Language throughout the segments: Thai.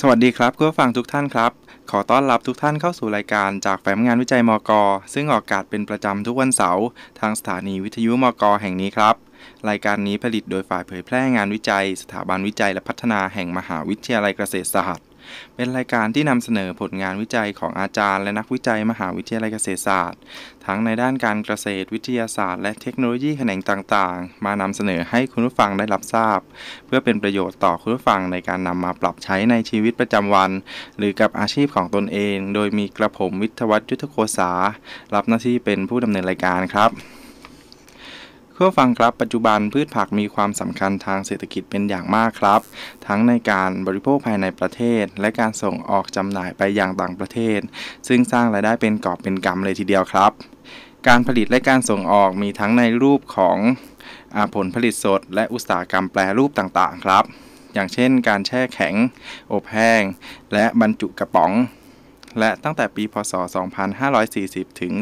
สวัสดีครับคุณผู้ฟังทุกท่านครับ ขอต้อนรับทุกท่านเข้าสู่รายการจากแฟ้มงานวิจัยมก ซึ่งออกอากาศเป็นประจำทุกวันเสาร์ทางสถานีวิทยุมก แห่งนี้ครับ รายการนี้ผลิตโดยฝ่ายเผยแพร่งานวิจัย สถาบันวิจัยและพัฒนาแห่งมหาวิทยาลัยเกษตรศาสตร์ เป็นรายการที่นำเสนอผลงานวิจัยของอาจารย์และนักวิจัยมหาวิทยาลัยเกษตรศาสตร์ ทั้งในด้านการเกษตรวิทยาศาสตร์และเทคโนโลยีแขนงต่างๆ มานำเสนอให้คุณผู้ฟังได้รับทราบ เพื่อเป็นประโยชน์ต่อคุณผู้ฟังในการนำมาปรับใช้ในชีวิตประจำวัน หรือกับอาชีพของตนเอง โดยมีกระผมวิทวัฒน์ยุทธโคสารับหน้าที่เป็นผู้ดำเนินรายการครับ คุณผู้ฟังครับปัจจุบันพืชผักมีความสำคัญทางเศรษฐกิจเป็นอย่างมากครับ ทั้งในการบริโภคภายในประเทศ และการส่งออกจำหน่ายไปยังต่างประเทศ ซึ่งสร้างรายได้เป็นกอบเป็นกำเลยทีเดียวครับ การผลิตและการส่งออกมีทั้งในรูปของอผลผลิตสด และอุตสาหกรรมแปรรูปต่างๆ ครับ อย่างเช่น การแช่แข็ง อบแห้ง และบรรจุกระป๋อง และตั้งแต่ปีพศ 2540 ถึง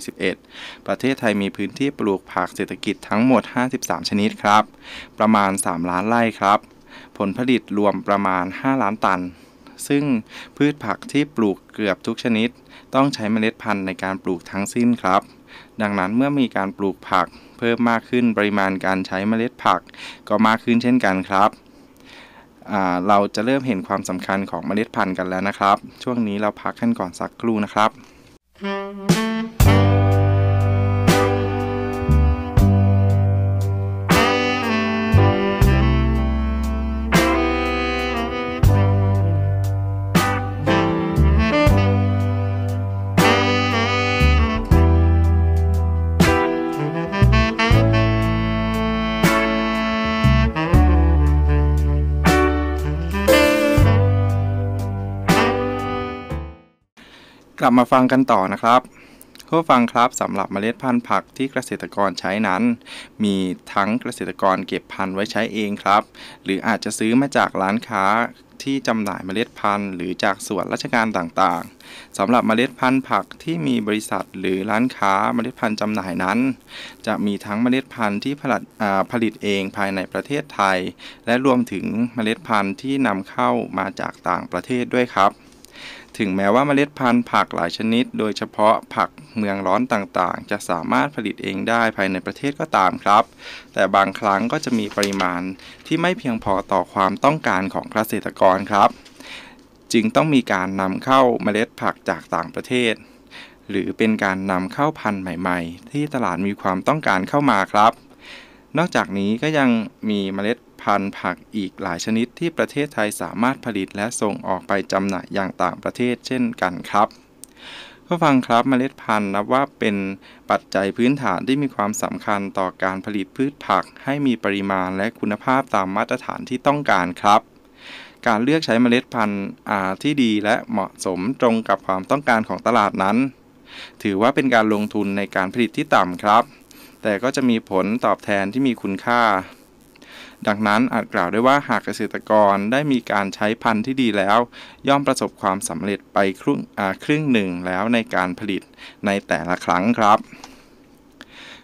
2541 ประเทศไทยมีพื้นที่ปลูกผักเศรษฐกิจทั้งหมด 53 ชนิดครับ ประมาณ 3 ล้านไร่ครับ ผลผลิตรวมประมาณ 5 ล้านตัน ซึ่งพืชผักที่ปลูกเกือบทุกชนิด ต้องใช้เมล็ดพันธุ์ในการปลูกทั้งสิ้นครับ ดังนั้นเมื่อมีการปลูกผัก เพิ่มมากขึ้นปริมาณการใช้เมล็ดผัก ก็มากขึ้นเช่นกันครับ เราจะเริ่มเห็นความสำคัญของเมล็ดพันธุ์กันแล้วนะครับ ช่วงนี้เราพักกันก่อนสักครู่นะครับ ลับมาฟังกันต่อนะครับผู้ฟังครับสำหรับเมล็ดพันธุ์ผักที่เกษตรกรใช้นั้น มีทั้งเกษตรกรเก็บพันธุ์ไว้ใช้เองครับ หรืออาจจะซื้อมาจากร้านค้าที่จำหน่ายเมล็ดพันธุ์ หรือจากส่วนราชการต่างๆสำหรับเมล็ดพันธุ์ผักที่มีบริษัทหรือร้านค้าเมล็ดพันธุ์จำหน่ายนั้น จะมีทั้งเมล็ดพันธุ์ที่ผลิตผลิตเองภายในประเทศไทย และรวมถึงเมล็ดพันธุ์ที่นำเข้ามาจากต่างประเทศด้วยครับ ถึงแม้ว่าเมล็ดพันธุ์ผักหลายชนิด โดยเฉพาะผักเมืองร้อนต่างๆ จะสามารถผลิตเองได้ภายในประเทศก็ตามครับ แต่บางครั้งก็จะมีปริมาณที่ไม่เพียงพอต่อความต้องการของเกษตรกรครับ จึงต้องมีการนำเข้าเมล็ดผักจากต่างประเทศ หรือเป็นการนำเข้าพันธุ์ใหม่ ๆ ที่ตลาดมีความต้องการเข้ามาครับ นอกจากนี้ก็ยังมีเมล็ด พันธุ์ผักอีกหลายชนิดที่ประเทศไทยสามารถผลิตและส่งออกไปจำหน่ายอย่างต่างประเทศเช่นกันครับผู้ฟังครับเมล็ดพันธุ์นับว่าเป็นปัจจัยพื้นฐานที่มีความสำคัญต่อการผลิตพืชผัก ให้มีปริมาณและคุณภาพตามมาตรฐานที่ต้องการครับ การเลือกใช้เมล็ดพันธุ์ที่ดีและเหมาะสมตรงกับความต้องการของตลาดนั้น ถือว่าเป็นการลงทุนในการผลิตที่ต่ำครับ แต่ก็จะมีผลตอบแทนที่มีคุณค่า ดังนั้นอาจกล่าวได้ว่าหากเกษตรกรได้มีการใช้พันธุ์ที่ดีแล้ว ย่อมประสบความสำเร็จไปครึ่งครึ่งหนึ่งแล้วในการผลิตในแต่ละครั้งครับ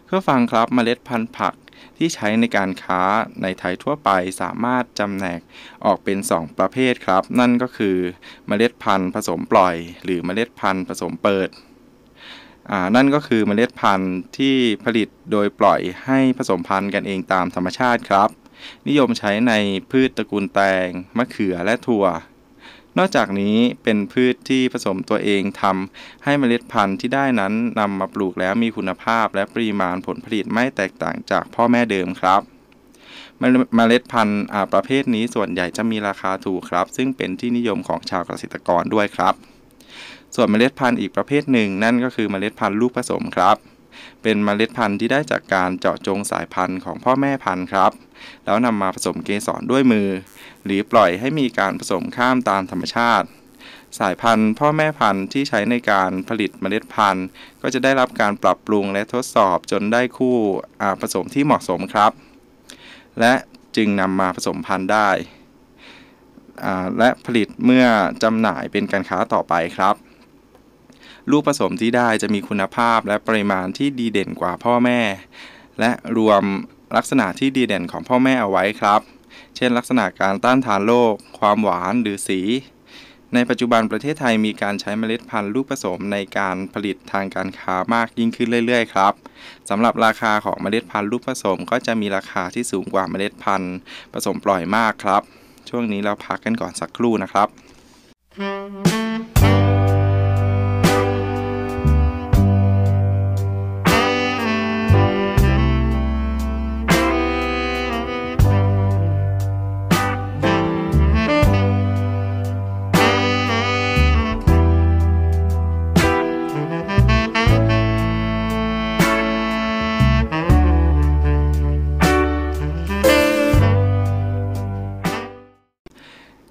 เพื่อฟังครับเมล็ดพันธุ์ผักที่ใช้ในการค้าในไทยทั่วไปสามารถจำแนกออกเป็น 2 ประเภทครับ นั่นก็คือเมล็ดพันธุ์ผสมปล่อย หรือเมล็ดพันธุ์ผสมเปิดนั่นก็คือเมล็ดพันธุ์ที่ผลิตโดยปล่อยให้ผสมพันธุ์กันเองตามธรรมชาติครับ นิยมใช้ในพืชตระกูลแตง มะเขือและถั่ว นอกจากนี้เป็นพืชที่ผสมตัวเองทำให้เมล็ดพันธุ์ที่ได้นั้นนำมาปลูกแล้วมีคุณภาพและปริมาณผลผลิตไม่แตกต่างจากพ่อแม่เดิมครับเมล็ดพันธุ์ประเภทนี้ส่วนใหญ่จะมีราคาถูกครับ ซึ่งเป็นที่นิยมของชาวเกษตรกรด้วยครับ ส่วนเมล็ดพันธุ์อีกประเภทหนึ่ง นั่นก็คือเมล็ดพันธุ์ลูกผสมครับ เป็นเมล็ดพันธุ์ที่ได้จากการเจาะจงสายพันธุ์ของพ่อแม่พันธุ์ครับ แล้วนำมาผสมเกสรด้วยมือ หรือปล่อยให้มีการผสมข้ามตามธรรมชาติ สายพันธุ์พ่อแม่พันธุ์ที่ใช้ในการผลิตเมล็ดพันธุ์ ก็จะได้รับการปรับปรุงและทดสอบจนได้คู่ผสมที่เหมาะสมครับ และจึงนำมาผสมพันธุ์ได้ และผลิตเมื่อจำหน่ายเป็นการค้าต่อไปครับ ลูกผสมที่ได้จะมีคุณภาพและปริมาณที่ดีเด่นกว่าพ่อแม่ และรวม ลักษณะที่ดีเด่นของพ่อแม่เอาไว้ครับ เช่น ลักษณะการต้านทานโรคความหวานหรือสี ในปัจจุบันประเทศไทยมีการใช้เมล็ดพันธุ์ลูกผสมในการผลิตทางการค้ามากยิ่งขึ้นเรื่อยๆครับสำหรับราคาของเมล็ดพันธุ์ลูกผสมก็จะมีราคาที่สูงกว่าเมล็ดพันธุ์ผสมปล่อยมากครับ ช่วงนี้เราพักกันก่อนสักครู่นะครับ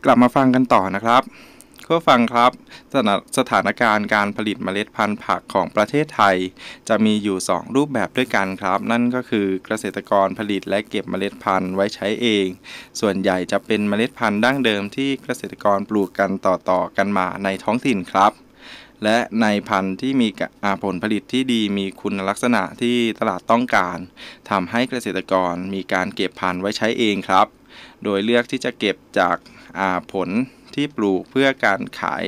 กลับมาฟังกันต่อนะครับเพื่อฟังครับสถาสถานการณ์การผลิตเมล็ดพันธุ์ผักของประเทศไทย จะมีอยู่ 2 รูปแบบด้วยกันครับ นั่นก็คือเกษตรกรผลิตและเก็บเมล็ดพันธุ์ไว้ใช้เอง ส่วนใหญ่จะเป็นเมล็ดพันธุ์ดั้งเดิมที่เกษตรกรปลูกกันต่อๆกันมาในท้องถิ่นครับ และในพันธุ์ที่มีผลผลิตที่ดีมีคุณลักษณะที่ตลาดต้องการทำให้เกษตรกรมีการเก็บพันธุ์ไว้ใช้เองครับ โดยเลือกที่จะเก็บจาก ผลที่ปลูกเพื่อการขาย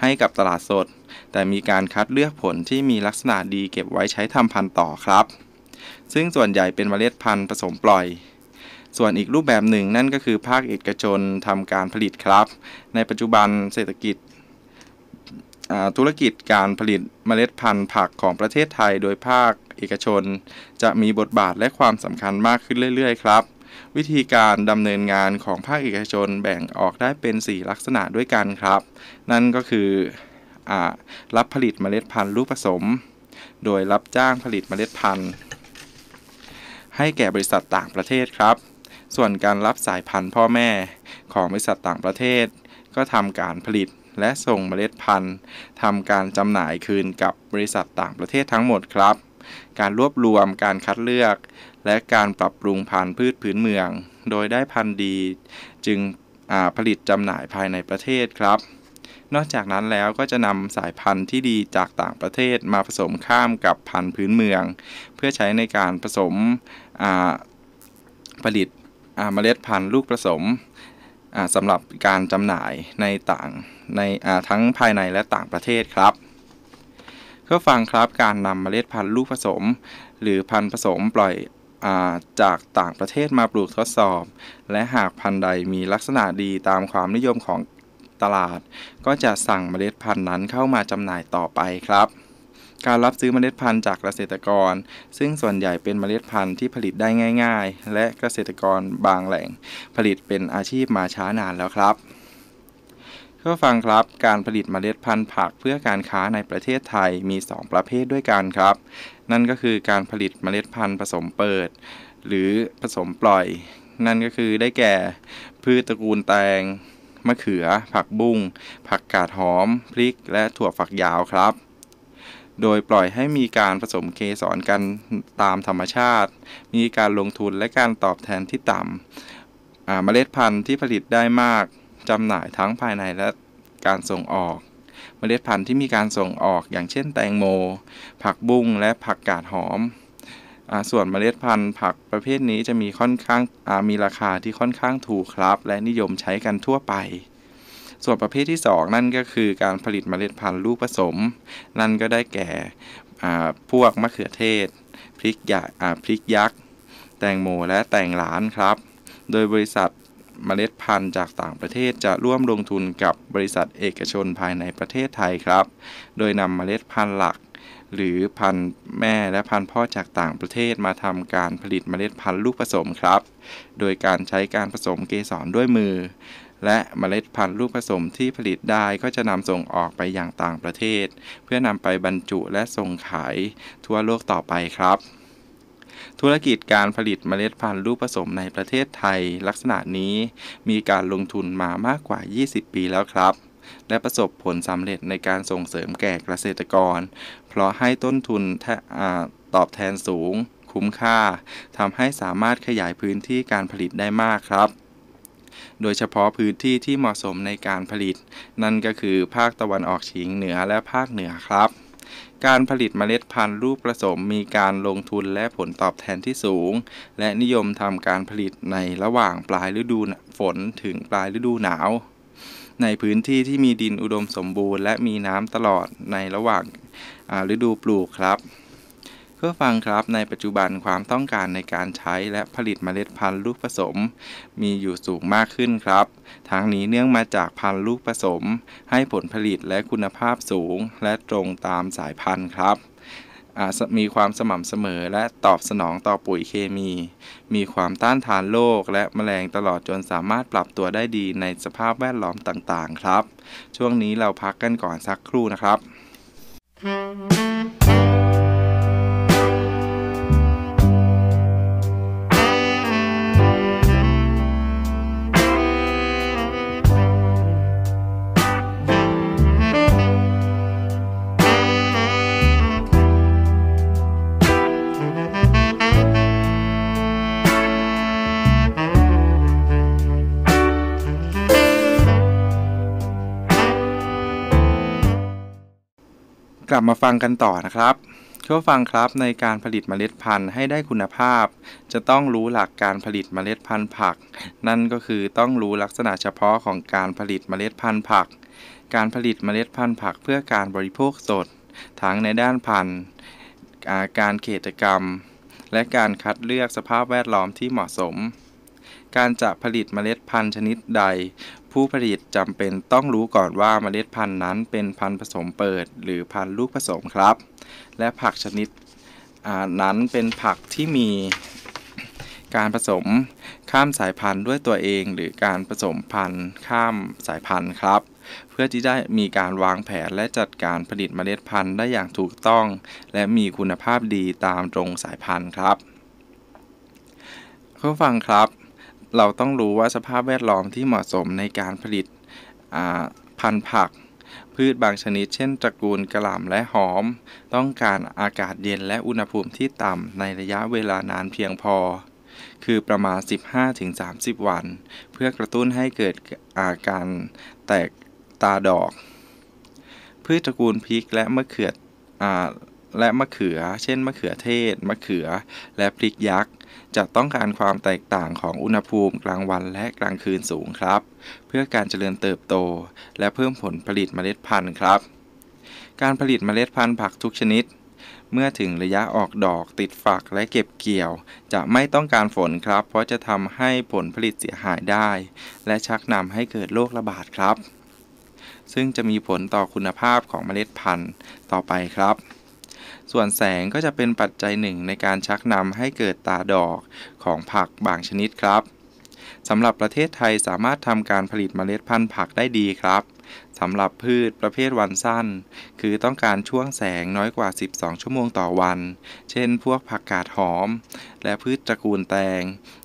ให้กับตลาดสด แต่มีการคัดเลือกผลที่มีลักษณะดีเก็บไว้ใช้ทำพันธุ์ต่อครับ ซึ่งส่วนใหญ่เป็นเมล็ดพันธุ์ผสมปล่อย ส่วนอีกรูปแบบหนึ่งนั่นก็คือภาคเอกชนทำการผลิตครับ ในปัจจุบันเศรษฐกิจธุรกิจการผลิตเมล็ดพันธุ์ผักของประเทศไทยโดยภาคเอกชน จะมีบทบาทและความสำคัญมากขึ้นเรื่อย ๆ ครับ วิธีการดำเนินงานของภาคเอกชนแบ่งออกได้เป็น 4 ลักษณะด้วยกันครับ นั่นก็คืออรับผลิตเมล็ดพันธุ์ลูกผสม โดยรับจ้างผลิตเมล็ดพันธุ์ ให้แก่บริษัทต่างประเทศครับ ส่วนการรับสายพันธุ์พ่อแม่ของบริษัทต่างประเทศ ก็ทำการผลิตและส่งเมล็ดพันธุ์ทำการจำหน่ายคืนกับบริษัทต่างประเทศทั้งหมดครับ การรวบรวมการคัดเลือก และการปรับปรุงพันธุ์พืชพื้นเมือง โดยได้พันธุ์ดีจึงผลิตจำหน่ายภายในประเทศครับ นอกจากนั้นแล้วก็จะนำสายพันธุ์ที่ดีจากต่างประเทศมาผสมข้ามกับพันธุ์พื้นเมือง เพื่อใช้ในการผสมผลิตเมล็ดพันธุ์ลูกผสมสำหรับการจำหน่ายในต่างในทั้งภายในและต่างประเทศครับเพื่อฟังครับการนำเมล็ดพันธุ์ลูกผสม หรือพันธุ์ผสมปล่อย จากต่างประเทศมาปลูกทดสอบ และหากพันธุ์ใดมีลักษณะดีตามความนิยมของตลาด ก็จะสั่งเมล็ดพันธุ์นั้นเข้ามาจำหน่ายต่อไปครับ การรับซื้อเมล็ดพันธุ์จากเกษตรกร ซึ่งส่วนใหญ่เป็นเมล็ดพันธุ์ที่ผลิตได้ง่าย ๆ และเกษตรกรบางแหล่ง ผลิตเป็นอาชีพมาช้านานแล้วครับ เพื่อฟังครับ การผลิตเมล็ดพันธุ์ผักเพื่อการค้าในประเทศไทยมี 2 ประเภทด้วยกันครับ นั่นก็คือการผลิตเมล็ดพันธุ์ผสมเปิด หรือผสมปล่อย นั่นก็คือได้แก่ พืชตระกูลแตง มะเขือ ผักบุ้ง ผักกาดหอม พริก และถั่วฝักยาวครับ โดยปล่อยให้มีการผสมเกสรกันตามธรรมชาติ มีการลงทุนและการตอบแทนที่ต่ำเมล็ดพันธุ์ที่ผลิตได้มาก จำหน่ายทั้งภายในและการส่งออก เมล็ดพันธุ์ที่มีการส่งออกอย่างเช่นแตงโม ผักบุ้งและผักกาดหอม ส่วนเมล็ดพันธุ์ผักประเภทนี้จะมีค่อนข้างมีราคาที่ค่อนข้างถูกครับ และนิยมใช้กันทั่วไป ส่วนประเภทที่ 2 นั่นก็คือการผลิตเมล็ดพันธุ์ลูกผสม นั่นก็ได้แก่พวกมะเขือเทศพริกยาพริกยักษ์ แตงโมและแตงหลานครับ โดยบริษัท เมล็ดพันธุ์จากต่างประเทศจะร่วมลงทุนกับบริษัทเอกชนภายในประเทศไทยครับ โดยนำเมล็ดพันธุ์หลัก หรือพันธุ์แม่และพันธุ์พ่อจากต่างประเทศมาทำการผลิตเมล็ดพันธุ์ลูกผสมครับ โดยการใช้การผสมเกสรด้วยมือ และเมล็ดพันธุ์ลูกผสมที่ผลิตได้ก็จะนำส่งออกไปอย่างต่างประเทศ เพื่อนำไปบรรจุและส่งขายทั่วโลกต่อไปครับ ธุรกิจการผลิตเมล็ดพันธุ์ลูกผสมในประเทศไทย ลักษณะนี้มีการลงทุนมามากกว่า 20 ปีแล้วครับ และประสบผลสำเร็จในการส่งเสริมแก่เกษตรกร เพราะให้ต้นทุนตอบแทนสูง คุ้มค่าทำให้สามารถขยายพื้นที่การผลิตได้มากครับโดยเฉพาะพื้นที่ที่เหมาะสมในการผลิต นั่นก็คือภาคตะวันออกเฉียงเหนือและภาคเหนือครับ การผลิตเมล็ดพันธุ์รูปผสมมีการลงทุนและผลตอบแทนที่สูง และนิยมทำการผลิตในระหว่างปลายฤดูฝนถึงปลายฤดูหนาว ในพื้นที่ที่มีดินอุดมสมบูรณ์ และมีน้ำตลอดในระหว่างฤดูปลูกครับ พื่อฟังครับในปัจจุบันความต้องการในการใช้และผลิตเมล็ดพันธุ์ลูกผสม มีอยู่สูงมากขึ้นครับ ทั้งนี้เนื่องมาจากพันธุ์ลูกผสม ให้ผลผลิตและคุณภาพสูง และตรงตามสายพันธุ์ครับมีความสม่ำเสมอและตอบสนองต่อปุ๋ยเคมี มีความต้านทานโรคและแมลงตลอดจนสามารถปรับตัวได้ดีในสภาพแวดล้อมต่างๆ ครับ ช่วงนี้เราพักกันก่อนสักครู่นะครับ กลับมาฟังกันต่อนะครับผู้ฟังครับในการผลิตเมล็ดพันธุ์ให้ได้คุณภาพ จะต้องรู้หลักการผลิตเมล็ดพันธุ์ผัก นั่นก็คือต้องรู้ลักษณะเฉพาะของการผลิตเมล็ดพันธุ์ผัก การผลิตเมล็ดพันธุ์ผักเพื่อการบริโภคสด ทั้งในด้านพันธุ์การเกษตรกรรม และการคัดเลือกสภาพแวดล้อมที่เหมาะสม การจะผลิตเมล็ดพันธุ์ชนิดใด ผู้ผลิตจำเป็นต้องรู้ก่อนว่าเมล็ดพันธุ์นั้นเป็นพันธุ์ผสมเปิด หรือพันธุ์ลูกผสมครับ และผักชนิดนั้นเป็นผักที่มีการผสมข้ามสายพันธุ์ด้วยตัวเอง หรือการผสมพันธุ์ข้ามสายพันธุ์ครับ เพื่อที่ได้มีการวางแผนและจัดการผลิตเมล็ดพันธุ์ได้อย่างถูกต้อง และมีคุณภาพดีตามตรงสายพันธุ์ครับผู้ฟังครับ เราต้องรู้ว่าสภาพแวดล้อมที่เหมาะสมในการผลิตพันธุ์ผัก พืชบางชนิด เช่นตระกูลกระหล่ำและหอม ต้องการอากาศเย็นและอุณหภูมิที่ต่ำในระยะเวลานานเพียงพอ คือประมาณ 15-30 วัน เพื่อกระตุ้นให้เกิดอาการแตกตาดอก พืชตระกูลพริกและมะเขือ และมะเขือ เช่น มะเขือเทศ มะเขือ และพริกยักษ์จะต้องการความแตกต่างของอุณหภูมิกลางวันและกลางคืนสูงครับ เพื่อการเจริญเติบโต และเพิ่มผลผลิตเมล็ดพันธุ์ครับ การผลิตเมล็ดพันธุ์ผักทุกชนิด เมื่อถึงระยะออกดอกติดฝักและเก็บเกี่ยว จะไม่ต้องการฝนครับ เพราะจะทำให้ผลผลิตเสียหายได้ และชักนำให้เกิดโรคระบาดครับ ซึ่งจะมีผลต่อคุณภาพของเมล็ดพันธุ์ต่อไปครับ ส่วนแสงก็จะเป็นปัจจัยหนึ่งในการชักนำให้เกิดตาดอกของผักบางชนิดครับสำหรับประเทศไทยสามารถทำการผลิตเมล็ดพันธุ์ผักได้ดีครับสำหรับพืชประเภทวันสั้น คือต้องการช่วงแสงน้อยกว่า 12 ชั่วโมงต่อวัน เช่น พวกผักกาดหอม และพืชตระกูลแตง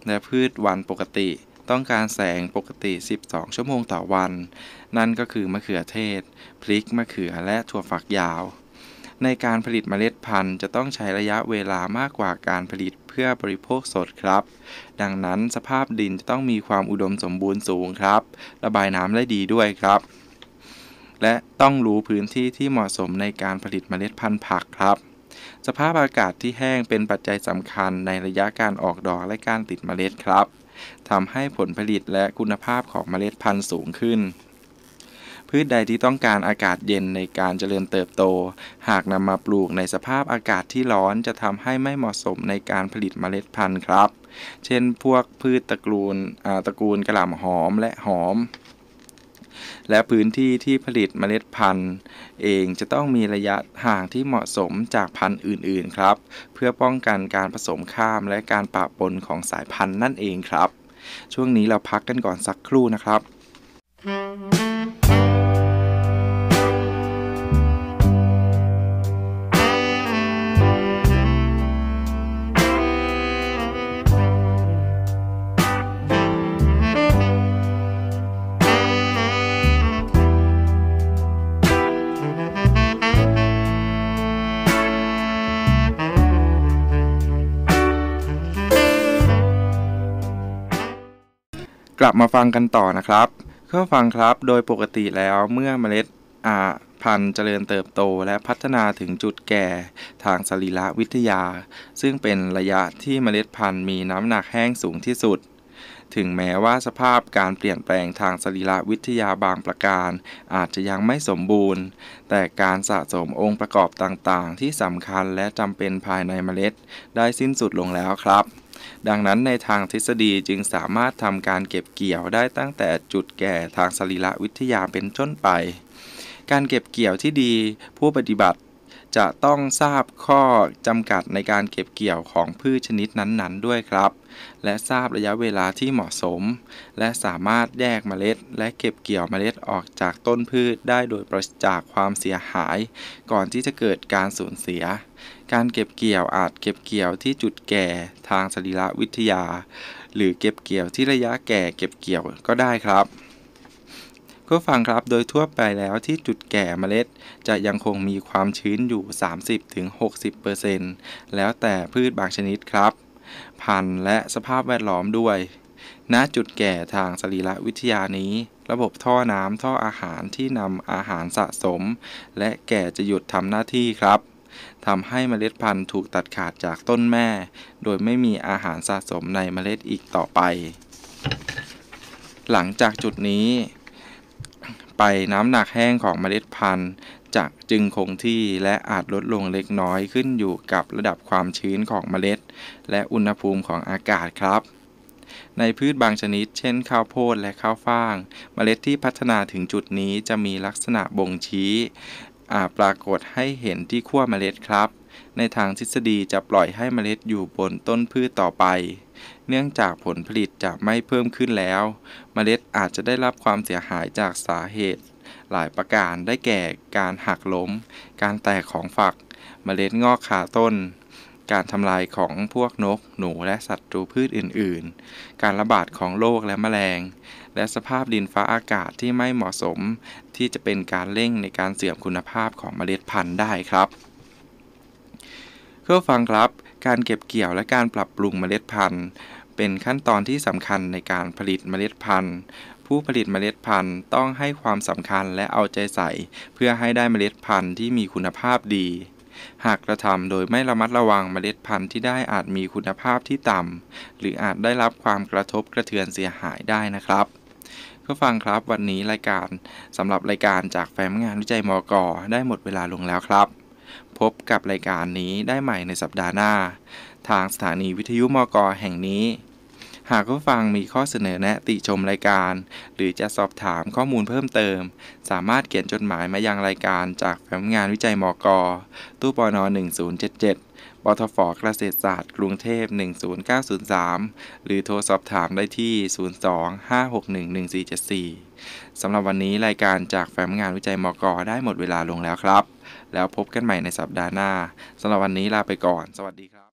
และพืชวันปกติ ต้องการแสงปกติ 12 ชั่วโมงต่อวัน นั่นก็คือมะเขือเทศ พริกมะเขือและถั่วฝักยาว ในการผลิตเมล็ดพันธุ์จะต้องใช้ระยะเวลามากกว่าการผลิตเพื่อบริโภคสดครับ ดังนั้นสภาพดินจะต้องมีความอุดมสมบูรณ์สูงครับ ระบายน้ำได้ดีด้วยครับ และต้องรู้พื้นที่ที่เหมาะสมในการผลิตเมล็ดพันธุ์ผักครับสภาพอากาศที่แห้งเป็นปัจจัยสำคัญในระยะการออกดอกและการติดเมล็ดครับทำให้ผลผลิตและคุณภาพของเมล็ดพันธุ์สูงขึ้น พืชใดที่ต้องการอากาศเย็นในการเจริญเติบโต หากนำมาปลูกในสภาพอากาศที่ร้อนจะทำให้ไม่เหมาะสมในการผลิตเมล็ดพันธุ์ครับ เช่น พวกพืชตระกูลตระกูลกระหล่ำหอมและหอม และพื้นที่ที่ผลิตเมล็ดพันธุ์ เองจะต้องมีระยะห่างที่เหมาะสมจากพันธุ์อื่นๆครับ เพื่อป้องกันการผสมข้ามและการปะปนของสายพันธุ์นั่นเองครับ ช่วงนี้เราพักกันก่อนสักครู่นะครับ ลับมาฟังกันต่อนะครับเพื่อฟังครับโดยปกติแล้วเมื่อเมล็ดพันธุ์เจริญเติบโตและพัฒนาถึงจุดแก่ทางสรีรวิทยา ซึ่งเป็นระยะที่เมล็ดพันธุ์มีน้ำหนักแห้งสูงที่สุด ถึงแม้ว่าสภาพการเปลี่ยนแปลงทางสรีรวิทยาบางประการ อาจจะยังไม่สมบูรณ์ แต่การสะสมองค์ประกอบต่างๆ ที่สำคัญและจำเป็นภายในเมล็ด ได้สิ้นสุดลงแล้วครับ ดังนั้นในทางทฤษฎีจึงสามารถทำการเก็บเกี่ยวได้ตั้งแต่จุดแก่ทางสรีรวิทยาเป็นต้นไป การเก็บเกี่ยวที่ดีผู้ปฏิบัติจะต้องทราบข้อจำกัดในการเก็บเกี่ยวของพืชชนิดนั้นๆ ด้วยครับ และทราบระยะเวลาที่เหมาะสม และสามารถแยกเมล็ด และเก็บเกี่ยวเมล็ดออกจากต้นพืชได้โดยปราศจากความเสียหาย ก่อนที่จะเกิดการสูญเสีย การเก็บเกี่ยวอาจเก็บเกี่ยวที่จุดแก่ทางสรีรวิทยา หรือเก็บเกี่ยวที่ระยะแก่เก็บเกี่ยวก็ได้ครับก็ฟังครับโดยทั่วไปแล้วที่จุดแก่เมล็ด จะยังคงมีความชื้นอยู่ 30-60%แล้วแต่พืชบางชนิดครับ พันธุ์และสภาพแวดล้อมด้วย ณจุดแก่ทางสรีรวิทยานี้ ระบบท่อน้ำท่ออาหารที่นำอาหารสะสม และแก่จะหยุดทำหน้าที่ครับ ทำให้เมล็ดพันธุ์ถูกตัดขาดจากต้นแม่ โดยไม่มีอาหารสะสมในเมล็ดอีกต่อไป หลังจากจุดนี้ ไปน้ำหนักแห้งของเมล็ดพันธุ์จะจึงคงที่และอาจลดลงเล็กน้อยขึ้นอยู่กับระดับความชื้นของเมล็ด และอุณหภูมิของอากาศครับในพืชบางชนิด เช่นข้าวโพดและข้าวฟ่าง เมล็ดที่พัฒนาถึงจุดนี้จะมีลักษณะบ่งชี้ ปรากฏให้เห็นที่ขั้วเมล็ดครับ ในทางทฤษฎีจะปล่อยให้เมล็ดอยู่บนต้นพืชต่อไป เนื่องจากผลผลิตจะไม่เพิ่มขึ้นแล้ว เมล็ดอาจจะได้รับความเสียหายจากสาเหตุ หลายประการได้แก่การหักล้ม การแตกของฝัก เมล็ดงอกขาต้นการทำลายของพวกนก หนูและสัตว์รูพืชอื่น ๆ การระบาดของโรคและแมลง และสภาพดินฟ้าอากาศที่ไม่เหมาะสม ที่จะเป็นการเร่งในการเสื่อมคุณภาพของเมล็ดพันธุ์ได้ครับเพื่อฟังครับการเก็บเกี่ยวและการปรับปรุงเมล็ดพันธุ์ เป็นขั้นตอนที่สำคัญในการผลิตเมล็ดพันธุ์ ผู้ผลิตเมล็ดพันธุ์ต้องให้ความสำคัญและเอาใจใส่ เพื่อให้ได้เมล็ดพันธุ์ที่มีคุณภาพดี หากกระทำโดยไม่ระมัดระวังเมล็ดพันธุ์ที่ได้อาจมีคุณภาพที่ต่ำหรืออาจได้รับความกระทบกระเทือนเสียหายได้นะครับ ก็ฟังครับวันนี้รายการสำหรับรายการจากแฟ้มงานวิจัยมกได้หมดเวลาลงแล้วครับ พบกับรายการนี้ได้ใหม่ในสัปดาห์หน้า ทางสถานีวิทยุมกแห่งนี้ หากผู้ฟังมีข้อเสนอแนะติชมรายการ หรือจะสอบถามข้อมูลเพิ่มเติม สามารถเขียนจดหมายมายังรายการจากแฟ้มงานวิจัยมก ตู้ปน1077ปทฟเกษตรศาสตร์กรุงเทพ 10903 หรือโทรสอบถามได้ที่ 02-561-1474 สำหรับวันนี้รายการจากแฟ้มงานวิจัยมก ได้หมดเวลาลงแล้วครับ แล้วพบกันใหม่ในสัปดาห์หน้าสำหรับวันนี้ลาไปก่อน สวัสดีครับ